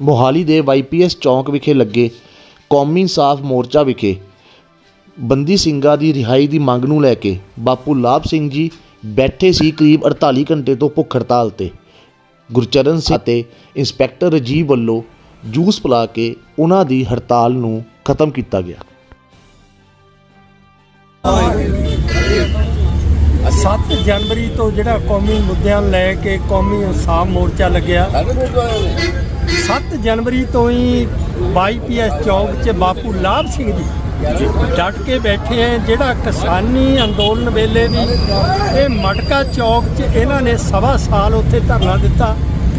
ਮੋਹਾਲੀ ਦੇ ਵਾਈਪੀਐਸ ਚੌਂਕ ਵਿਖੇ ਲੱਗੇ ਕੌਮੀ ਇਨਸਾਫ ਮੋਰਚਾ ਵਿਖੇ ਬੰਦੀ ਸਿੰਘਾਂ ਦੀ ਰਿਹਾਈ ਦੀ ਮੰਗ ਨੂੰ ਲੈ ਕੇ ਬਾਪੂ ਲਾਭ ਸਿੰਘ ਜੀ ਬੈਠੇ ਸੀ ਕਰੀਬ 48 ਘੰਟੇ ਤੋਂ ਭੁੱਖ ਹੜਤਾਲ ਤੇ। ਗੁਰਚਰਨ ਸਿੰਘ ਅਤੇ ਇੰਸਪੈਕਟਰ ਰਜੀਵ ਵੱਲੋਂ ਜੂਸ ਪਿਲਾ ਕੇ ਉਹਨਾਂ ਦੀ ਹੜਤਾਲ ਨੂੰ ਖਤਮ ਕੀਤਾ ਗਿਆ। 7 ਜਨਵਰੀ ਤੋਂ ਜਿਹੜਾ ਕੌਮੀ ਮੁੱਦਿਆਂ ਲੈ ਕੇ ਕੌਮੀ ਇਨਸਾਫ ਮੋਰਚਾ ਲੱਗਿਆ। 7 ਜਨਵਰੀ ਤੋਂ ਹੀ ਵਾਈਪੀਐਸ ਚੌਕ 'ਚ ਬਾਪੂ ਲਾਭ ਸਿੰਘ ਜੀ ਡਟ ਕੇ ਬੈਠੇ ਆ ਜਿਹੜਾ ਕਿਸਾਨੀ ਅੰਦੋਲਨ ਵੇਲੇ ਵੀ ਇਹ ਮਟਕਾ ਚੌਕ 'ਚ ਇਹਨਾਂ ਨੇ ਸਵਾ ਸਾਲ ਉੱਥੇ ਧਰਨਾ ਦਿੱਤਾ।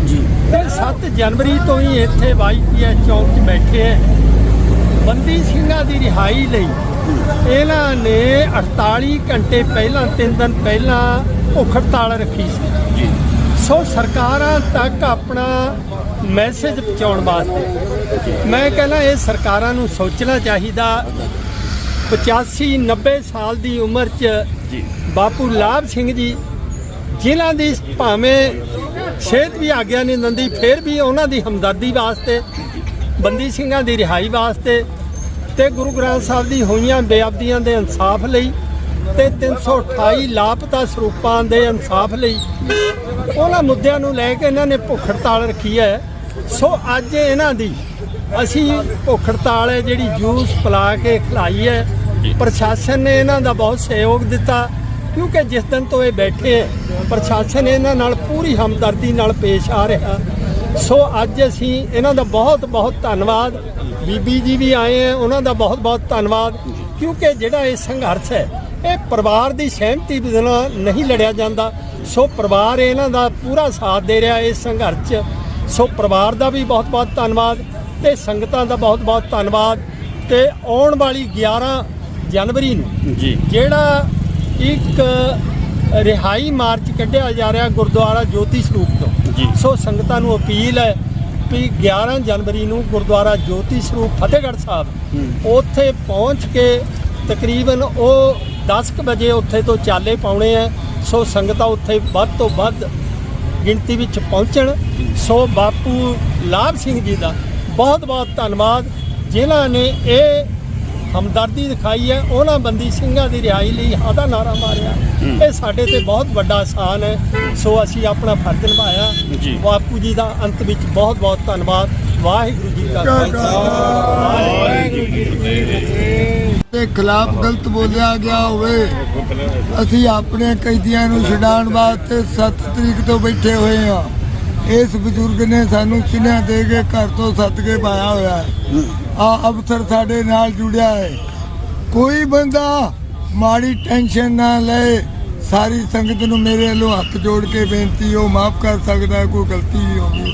ਜੀ। ਤੇ 7 ਜਨਵਰੀ ਤੋਂ ਹੀ ਇੱਥੇ ਵਾਈਪੀਐਸ ਚੌਕ 'ਚ ਬੈਠੇ ਆ ਬੰਦੀ ਸਿੰਘਾਂ ਦੀ ਰਿਹਾਈ ਲਈ ਇਹਨਾਂ ਨੇ 48 ਘੰਟੇ ਪਹਿਲਾਂ 3 ਦਿਨ ਪਹਿਲਾਂ ਭੁੱਖ ਹੜਤਾਲ ਰੱਖੀ ਸੀ। ਜੀ। ਸੋ ਸਰਕਾਰਾਂ ਤੱਕ ਆਪਣਾ ਮੈਸੇਜ ਪਹੁੰਚਾਉਣ ਵਾਸਤੇ। ਮੈਂ ਕਹਿੰਦਾ ਇਹ ਸਰਕਾਰਾਂ ਨੂੰ ਸੋਚਣਾ ਚਾਹੀਦਾ। 85 90 ਸਾਲ ਦੀ ਉਮਰ 'ਚ ਬਾਪੂ ਲਾਭ ਸਿੰਘ ਜੀ ਜਿਨ੍ਹਾਂ ਦੀ ਭਾਵੇਂ ਸਿਹਤ ਵੀ ਆਗਿਆ ਨਹੀਂ ਦਿੰਦੀ ਫਿਰ ਵੀ ਉਹਨਾਂ ਦੀ ਹਮਦਰਦੀ ਵਾਸਤੇ ਬੰਦੀ ਸਿੰਘਾਂ ਦੀ ਰਿਹਾਈ ਵਾਸਤੇ ਤੇ ਗੁਰੂ ਗ੍ਰੰਥ ਸਾਹਿਬ ਦੀ ਹੋਈਆਂ ਬੇਅਬਦੀਆਂ ਦੇ ਇਨਸਾਫ ਲਈ ਤੇ 328 ਲਾਪਤਾ ਸਰੂਪਾਂ ਦੇ ਇਨਸਾਫ ਲਈ। ਉਹਨਾਂ ਮੁੱਦਿਆਂ ਨੂੰ ਲੈ ਕੇ ਇਹਨਾਂ ਨੇ ਭੁੱਖ ਹੜਤਾਲ ਰੱਖੀ ਹੈ। ਸੋ ਅੱਜ ਇਹਨਾਂ ਦੀ ਅਸੀਂ ਭੁੱਖ ਹੜਤਾਲ ਹੈ, ਜਿਹੜੀ ਜੂਸ ਪਿਲਾ ਕੇ ਖਿਲਾਈ ਹੈ। ਪ੍ਰਸ਼ਾਸਨ ਨੇ ਇਹਨਾਂ ਦਾ ਬਹੁਤ ਸਹਿਯੋਗ ਦਿੱਤਾ, ਕਿਉਂਕਿ ਜਿਸ ਦਿਨ ਤੋਂ ਇਹ ਬੈਠੇ ਹੈ, ਪ੍ਰਸ਼ਾਸਨ ਇਹਨਾਂ ਨਾਲ ਪੂਰੀ ਹਮਦਰਦੀ ਨਾਲ ਪੇਸ਼ ਆ ਰਿਹਾ। ਸੋ ਅੱਜ ਅਸੀਂ ਇਹਨਾਂ ਦਾ ਬਹੁਤ ਬਹੁਤ ਧੰਨਵਾਦ। ਬੀਬੀ ਜੀ ਵੀ ਆਏ ਆ ਉਹਨਾਂ ਦਾ ਬਹੁਤ ਬਹੁਤ ਧੰਨਵਾਦ, ਕਿਉਂਕਿ ਜਿਹੜਾ ਇਹ ਸੰਘਰਸ਼ ਹੈ, ਇਹ ਪਰਿਵਾਰ ਦੀ ਸਹਿਮਤੀ ਬਿਨਾਂ ਨਹੀਂ ਲੜਿਆ ਜਾਂਦਾ। ਸੋ ਪਰਿਵਾਰ ਇਹਨਾਂ ਦਾ ਪੂਰਾ ਸਾਥ ਦੇ ਰਿਹਾ ਇਸ ਸੰਘਰਸ਼ 'ਚ। ਸੋ ਪਰਿਵਾਰ ਦਾ ਵੀ ਬਹੁਤ ਬਹੁਤ ਧੰਨਵਾਦ ਤੇ ਸੰਗਤਾਂ ਦਾ ਬਹੁਤ ਬਹੁਤ ਧੰਨਵਾਦ ਤੇ ਆਉਣ ਵਾਲੀ 11 ਜਨਵਰੀ ਨੂੰ ਜੀ। ਜਿਹੜਾ ਇੱਕ ਰਿਹਾਈ ਮਾਰਚ ਕੱਢਿਆ ਜਾ ਰਿਹਾ ਗੁਰਦੁਆਰਾ ਜੋਤੀ ਸਰੂਪ ਤੋਂ। ਜੀ। ਸੋ ਸੰਗਤਾਂ ਨੂੰ ਅਪੀਲ ਹੈ ਵੀ 11 ਜਨਵਰੀ ਨੂੰ ਗੁਰਦੁਆਰਾ ਜੋਤੀ ਸਰੂਪ ਫਤਿਹਗੜ੍ਹ ਸਾਹਿਬ ਉੱਥੇ ਪਹੁੰਚ ਕੇ ਤਕਰੀਬਨ ਉਹ 10 ਕੁ ਵਜੇ ਉੱਥੇ ਤੋਂ ਚਾਲੇ ਪਾਉਣੇ ਆ। ਸੋ ਸੰਗਤਾਂ ਉੱਥੇ ਵੱਧ ਤੋਂ ਵੱਧ ਗਿਣਤੀ ਵਿੱਚ ਪਹੁੰਚਣ। ਸੋ ਬਾਪੂ ਲਾਭ ਸਿੰਘ ਜੀ ਦਾ ਬਹੁਤ ਬਹੁਤ ਧੰਨਵਾਦ। ਜਿਨ੍ਹਾਂ ਨੇ ਇਹ ਹਮਦਰਦੀ ਦਿਖਾਈ ਹੈ ਉਹਨਾਂ ਬੰਦੀ ਸਿੰਘਾਂ ਦੀ ਰਿਹਾਈ ਲਈ ਆਦਾ ਨਾਰਾ ਮਾਰਿਆ। ਇਹ ਸਾਡੇ ਤੇ ਬਹੁਤ ਵੱਡਾ ਆਸਾਨ ਹੈ। ਸੋ ਅਸੀਂ ਆਪਣਾ ਫਰਜ਼ ਨਿਭਾਇਆ। ਬਾਪੂ ਜੀ ਦਾ ਅੰਤ ਵਿੱਚ ਬਹੁਤ ਬਹੁਤ ਧੰਨਵਾਦ। ਵਾਹਿਗੁਰੂ ਜੀ ਕਾ ਖਾਲਸਾ। ਵਾਹਿਗੁਰੂ ਜੀ ਕੀ ਫਤਿਹ। ਦੇ ਖਿਲਾਫ ਗਲਤ ਬੋਲਿਆ ਗਿਆ ਹੋਵੇ ਅਸੀਂ ਆਪਣੇ ਕੈਦੀਆਂ ਨੂੰ ਛਡਾਉਣ ਵਾਸਤੇ 7 ਤਰੀਕ ਤੋਂ ਬੈਠੇ ਹੋਏ ਹਾਂ। ਇਸ ਬਜ਼ੁਰਗ ਨੇ ਸਾਨੂੰ ਚਿਨ੍ਹਾ ਦੇ ਕੇ ਘਰ ਤੋਂ ਸੱਦ ਕੇ ਪਾਇਆ ਹੋਇਆ ਹੈ। ਆ ਅਫਸਰ ਸਾਡੇ ਨਾਲ ਜੁੜਿਆ ਹੈ। ਕੋਈ ਬੰਦਾ ਮਾੜੀ ਟੈਨਸ਼ਨ ਨਾ ਲਏ ਸਾਰੀ ਸੰਗਤ ਨੂੰ ਮੇਰੇ ਵੱਲੋਂ ਹੱਥ ਜੋੜ ਕੇ ਬੇਨਤੀ ਉਹ ਮਾਫ ਕਰ ਸਕਦਾ ਕੋਈ ਗਲਤੀ ਵੀ ਹੋਗੀ